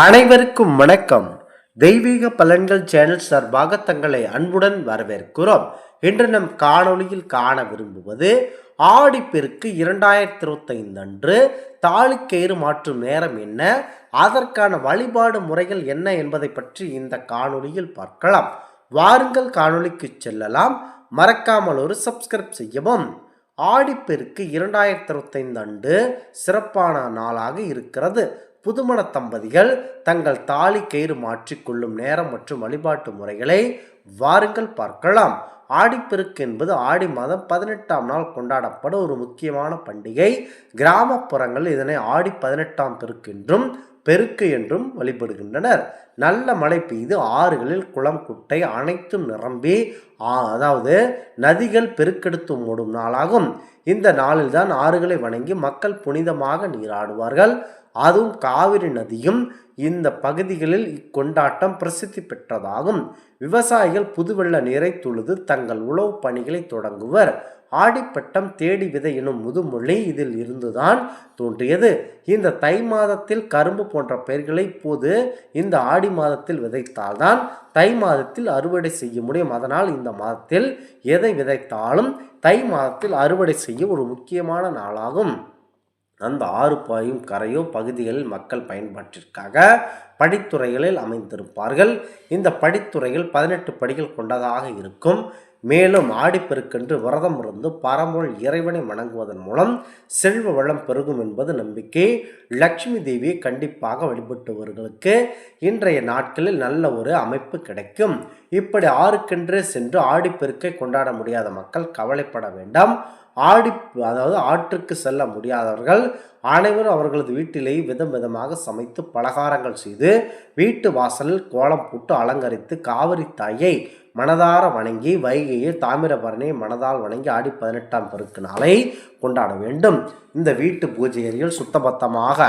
அனைவருக்கும் வணக்கம். தெய்வீக பலன்கள் சேனல் சார்பாக தங்களை அன்புடன் வரவேற்கிறோம். இன்று நம் காணொளியில் காண விரும்புவது ஆடிப்பெருக்கு இரண்டாயிரத்தி இருபத்தைந்து அன்று தாலிக்கயிறு மாற்றும் நேரம் என்ன? அதற்கான வழிபாடு முறைகள் என்ன என்பதை பற்றி இந்த காணொளியில் பார்க்கலாம். வாருங்கள் காணொளிக்கு செல்லலாம். மறக்காமல் ஒரு சப்ஸ்கிரைப் செய்யவும். ஆடிப்பெருக்கு இரண்டாயிரத்தி இருபத்தைந்து அன்று சிறப்பான நாளாக இருக்கிறது. புதுமண தம்பதிகள் தங்கள் தாலி கயிறு மாற்றிக்கொள்ளும் நேரம் மற்றும் வழிபாட்டு முறைகளை வாருங்கள் பார்க்கலாம். ஆடிப்பெருக்கு என்பது ஆடி மாதம் பதினெட்டாம் நாள் கொண்டாடப்படும் ஒரு முக்கியமான பண்டிகை. கிராமப்புறங்கள் இதனை ஆடி பதினெட்டாம் பெருக்கு என்றும் பெருக்கு என்றும் வழிபடுகின்றனர். நல்ல மழை பெய்து ஆறுகளில் குளம் குட்டை அனைத்தும் நிரம்பி அதாவது நதிகள் பெருக்கெடுத்து மூடும் நாளாகும். இந்த நாளில்தான் ஆறுகளை வணங்கி மக்கள் புனிதமாக நீராடுவார்கள். அதுவும் காவிரி நதியும் இந்த பகுதிகளில் இக்கொண்டாட்டம் பிரசித்தி பெற்றதாகும். விவசாயிகள் புதுவெள்ள நீரை தொழுது தங்கள் உழவு பணிகளை தொடங்குவர். ஆடிப்பட்டம் தேடி விதை எனும் முதுமொழி இதில் இருந்துதான் தோன்றியது. இந்த தை மாதத்தில் கரும்பு போன்ற பயிர்களை இப்போது இந்த ஆடி மாதத்தில் விதைத்தால்தான் தை மாதத்தில் அறுவடை செய்ய முடியும். அதனால் இந்த மாதத்தில் எதை விதைத்தாலும் தை மாதத்தில் அறுவடை செய்ய ஒரு முக்கியமான நாளாகும். அந்த ஆறு பாயும் கரையோ பகுதிகளில் மக்கள் பயன்பாட்டிற்காக படித்துறைகளில் அமைந்திருப்பார்கள். இந்த படித்துறைகள் பதினெட்டு படிகள் கொண்டதாக இருக்கும். மேலும் ஆடிப்பெருக்கென்று விரதம் இருந்து பரம்பொருள் இறைவனை வணங்குவதன் மூலம் செல்வ வளம் பெருகும் என்பது நம்பிக்கை லட்சுமி தேவியை கண்டிப்பாக வழிபட்டவர்களுக்கு இன்றைய நாட்களில் நல்ல ஒரு அமைப்பு கிடைக்கும். இப்படி ஆறுக்கென்றே சென்று ஆடிப்பெருக்கை கொண்டாட முடியாத மக்கள் கவலைப்பட வேண்டாம். ஆடி அதாவது ஆற்றுக்கு செல்ல முடியாதவர்கள் அனைவரும் அவர்களது வீட்டிலேயே விதம் விதமாக சமைத்து பலகாரங்கள் செய்து வீட்டு வாசலில் கோலம் போட்டு அலங்கரித்து காவிரி தாயை மனதார வணங்கி வைகையில் தாமிரபரணியை மனதால் வணங்கி ஆடி பதினெட்டாம் பெருக்கு நாளை கொண்டாட வேண்டும். இந்த வீட்டு பூஜை அறையில் சுத்தபத்தமாக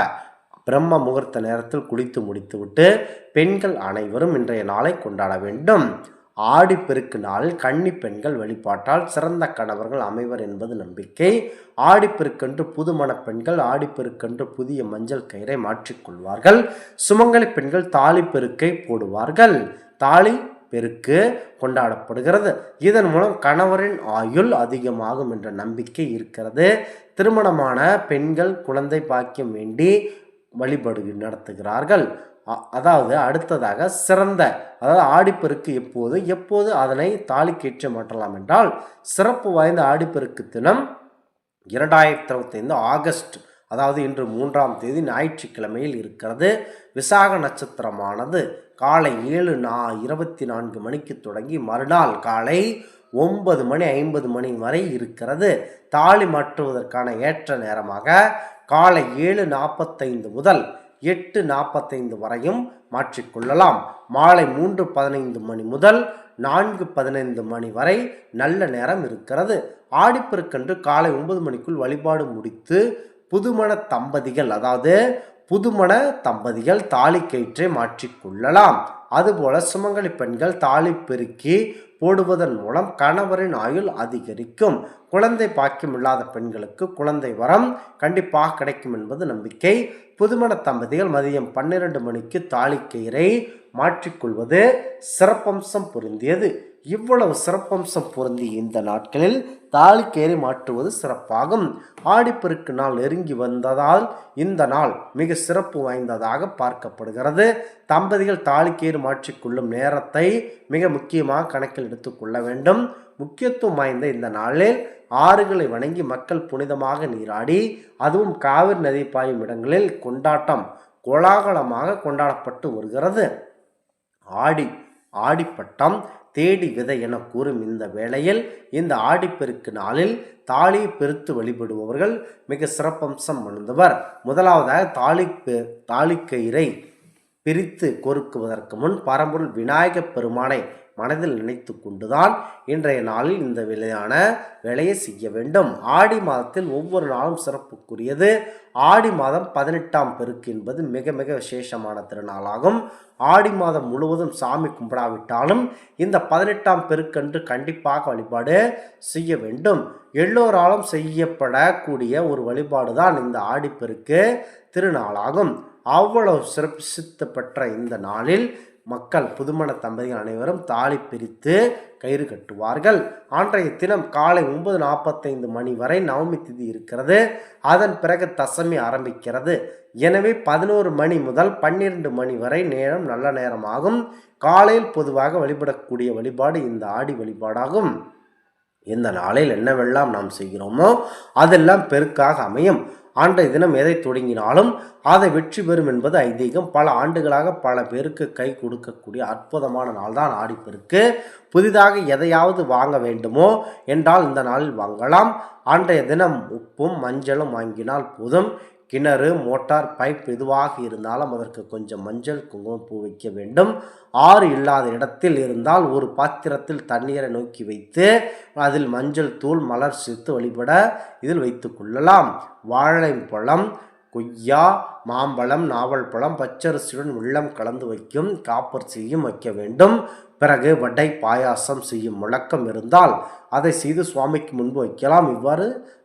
பிரம்ம முகூர்த்த நேரத்தில் குளித்து முடித்துவிட்டு பெண்கள் அனைவரும் இன்றைய நாளை கொண்டாட வேண்டும். ஆடிப்பெருக்கு நாளில் கன்னி பெண்கள் வழிபாட்டால் சிறந்த கணவர்கள் அமைவர் என்பது நம்பிக்கை. ஆடிப்பெருக்கென்று புதுமண பெண்கள் ஆடிப்பெருக்கென்று புதிய மஞ்சள் கயிறை மாற்றிக்கொள்வார்கள். சுமங்கலி பெண்கள் தாலி பெருக்கை போடுவார்கள். தாலி பெருக்கு கொண்டாடப்படுகிறது. இதன் மூலம் கணவரின் ஆயுள் அதிகமாகும் என்ற நம்பிக்கை இருக்கிறது. திருமணமான பெண்கள் குழந்தை பாக்கியம் வேண்டி வழிபடு நடத்துகிறார்கள். அ- அதாவது அடுத்ததாக சிறந்த அதாவது ஆடிப்பெருக்கு எப்போது எப்போது அதனை தாலிக்கேற்ற மாற்றலாம் என்றால் சிறப்பு வாய்ந்த ஆடிப்பெருக்கு தினம் இரண்டாயிரத்தி இருபத்தைந்து ஆகஸ்ட் அதாவது இன்று மூன்றாம் தேதி ஞாயிற்றுக்கிழமையில் இருக்கிறது. விசாக நட்சத்திரமானது காலை ஏழு நா இருபத்தி நான்கு மணிக்கு தொடங்கி மறுநாள் காலை ஒன்பது மணி ஐம்பது மணி வரை இருக்கிறது. தாலி மாற்றுவதற்கான ஏற்ற நேரமாக காலை ஏழு நாற்பத்தைந்து முதல் எட்டு நாற்பத்தைந்து வரையும் மாற்றிக்கொள்ளலாம். மாலை மூன்று பதினைந்து மணி முதல் நான்கு பதினைந்து மணி வரை நல்ல நேரம் இருக்கிறது. ஆடிப்பெருக்கன்று காலை ஒன்பது மணிக்குள் வழிபாடு முடித்து புதுமண தம்பதிகள் அதாவது புதுமண தம்பதிகள் தாலி கயிற்றை மாற்றிக்கொள்ளலாம் அதுபோல சுமங்கலி பெண்கள் தாலி பெருக்கி போடுவதன் மூலம் கணவரின் ஆயுள் அதிகரிக்கும். குழந்தை பாக்கியம் இல்லாத பெண்களுக்கு குழந்தை வரம் கண்டிப்பாக கிடைக்கும் என்பது நம்பிக்கை. புதுமண தம்பதிகள் மதியம் பன்னிரண்டு மணிக்கு தாலிக்கயிறை மாற்றிக்கொள்வது சிறப்பம்சம் பொருந்தியது. இவ்வளவு சிறப்பம்சம் பொருந்தி இந்த நாட்களில் தாலிக்கேறி மாற்றுவது சிறப்பாகும். ஆடிப்பெருக்கு நாள் நெருங்கி வந்ததால் இந்த நாள் மிக சிறப்பு வாய்ந்ததாக பார்க்கப்படுகிறது. தம்பதிகள் தாலிக்கேறு மாற்றிக்கொள்ளும் நேரத்தை மிக முக்கியமாக கணக்கில் எடுத்துக்கொள்ள வேண்டும். முக்கியத்துவம் வாய்ந்த இந்த நாளில் ஆறுகளை வணங்கி மக்கள் புனிதமாக நீராடி அதுவும் காவிரி நதி பாயும் இடங்களில் கொண்டாட்டம் கோலாகலமாக கொண்டாடப்பட்டு வருகிறது. ஆடி ஆடிப்பட்டம் தேடி விதை என கூறும் இந்த வேளையில் இந்த ஆடிப்பெருக்கு நாளில் தாலியை பெருத்து வழிபடுபவர்கள் மிக சிறப்பம்சம் அணிந்தவர். முதலாவதாக தாலி பெ- தாலிக்கயிறை பிரித்து கொறுக்குவதற்கு முன் பரம்பொருள் விநாயகப் பெருமானை மனதில் நினைத்து கொண்டுதான் இன்றைய நாளில் இந்த விலையான வேலையை செய்ய வேண்டும். ஆடி மாதத்தில் ஒவ்வொரு நாளும் சிறப்புக்குரியது. ஆடி மாதம் பதினெட்டாம் பெருக்கு என்பது மிக மிக விசேஷமான திருநாளாகும். ஆடி மாதம் முழுவதும் சாமி கும்பிடாவிட்டாலும் இந்த பதினெட்டாம் பெருக்கன்று கண்டிப்பாக வழிபாடு செய்ய வேண்டும். எல்லோராலும் செய்யப்படக்கூடிய ஒரு வழிபாடு தான் இந்த ஆடிப்பெருக்கு திருநாளாகும். அவ்வளவு சிறப்பித்து பெற்ற இந்த நாளில் மக்கள் புதுமண தம்பதிகள் அனைவரும் தாலி பிரித்து கயிறு கட்டுவார்கள். அன்றைய தினம் காலை ஒன்பது நாற்பத்தைந்து மணி வரை நவமி திதி இருக்கிறது. அதன் பிறகு தசமி ஆரம்பிக்கிறது. எனவே பதினோரு மணி முதல் பன்னிரண்டு மணி வரை நேரம் நல்ல நேரமாகும். காலையில் பொதுவாக வழிபடக்கூடிய வழிபாடு இந்த ஆடி வழிபாடாகும். இந்த நாளில் என்னவெல்லாம் நாம் செய்கிறோமோ அதெல்லாம் பெருக்காக அமையும். அன்றைய தினம் எதை தொடங்கினாலும் அதை வெற்றி பெறும் என்பது ஐதீகம். பல ஆண்டுகளாக பல பேருக்கு கை கொடுக்கக்கூடிய அற்புதமான நாள் தான் ஆடிப்பெருக்கு புதிதாக எதையாவது வாங்க வேண்டுமோ என்றால் இந்த நாளில் வாங்கலாம். அன்றைய தினம் உப்பும் மஞ்சளும் வாங்கினால் போதும். கிணறு மோட்டார் பைப் எதுவாக இருந்தாலும் அதற்கு கொஞ்சம் மஞ்சள் குங்குமம் பூ வைக்க வேண்டும். ஆறு இல்லாத இடத்தில் இருந்தால் ஒரு பாத்திரத்தில் தண்ணீரை நோக்கி வைத்து அதில் மஞ்சள் தூள் மலர் சேர்த்து வழிபட இதில் வைத்து கொள்ளலாம். வாழைப்பழம் கொய்யா மாம்பழம் நாவல் பழம் பச்சரிசியுடன் உள்ளம் கலந்து வைக்கும் காப்பர் செய்யும் வைக்க வேண்டும். பிறகு வடை பாயாசம் செய்யும் முழக்கம் இருந்தால் அதை செய்து சுவாமிக்கு முன்பு வைக்கலாம். இவ்வாறு